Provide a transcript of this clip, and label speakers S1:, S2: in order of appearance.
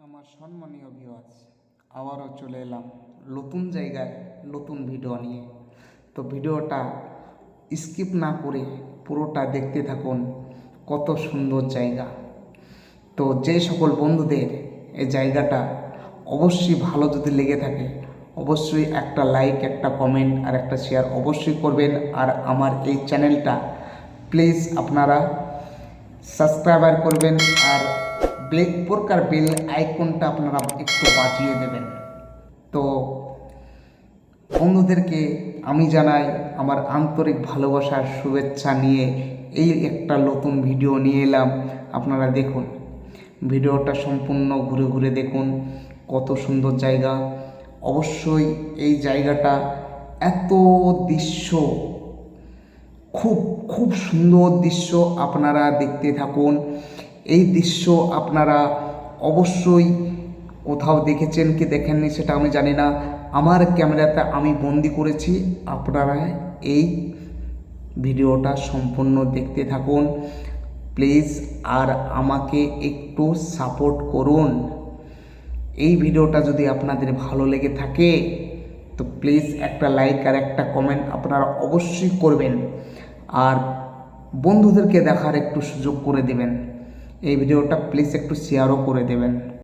S1: আমার সম্মানীয় ভিউয়ার্স আবারও চলে এলাম নতুন জায়গায় নতুন ভিডিও নিয়ে। তো ভিডিওটা স্কিপ না করে পুরোটা দেখতে থাকুন, কত সুন্দর জায়গা। তো যে সকল বন্ধুদের এই জায়গাটা অবশ্যই ভালো যদি লেগে থাকে, অবশ্যই একটা লাইক একটা কমেন্ট আর একটা শেয়ার অবশ্যই করবেন। আর আমার এই চ্যানেলটা প্লিজ আপনারা সাবস্ক্রাইবার করবেন আর ব্ল্যাক প্রকার বেল আইকনটা আপনারা একটু বাজিয়ে দেবেন। তো বন্ধুদেরকে আমি জানাই আমার আন্তরিক ভালোবাসার শুভেচ্ছা নিয়ে এই একটা নতুন ভিডিও নিয়ে এলাম। আপনারা দেখুন, ভিডিওটা সম্পূর্ণ ঘুরে ঘুরে দেখুন, কত সুন্দর জায়গা। অবশ্যই এই জায়গাটা এত দৃশ্য, খুব খুব সুন্দর দৃশ্য আপনারা দেখতে থাকুন। এই দৃশ্য আপনারা অবশ্যই কোথাও দেখেছেন কি দেখেননি সেটা আমি জানি না। আমার ক্যামেরাতে আমি বন্দি করেছি। আপনারা এই ভিডিওটা সম্পূর্ণ দেখতে থাকুন। প্লিজ, আর আমাকে একটু সাপোর্ট করুন। এই ভিডিওটা যদি আপনাদের ভালো লেগে থাকে, তো প্লিজ একটা লাইক আর একটা কমেন্ট আপনারা অবশ্যই করবেন। আর বন্ধুদেরকে দেখার একটু সুযোগ করে দেবেন। এই ভিডিওটা প্লিজ একটু শেয়ারও করে দেবেন।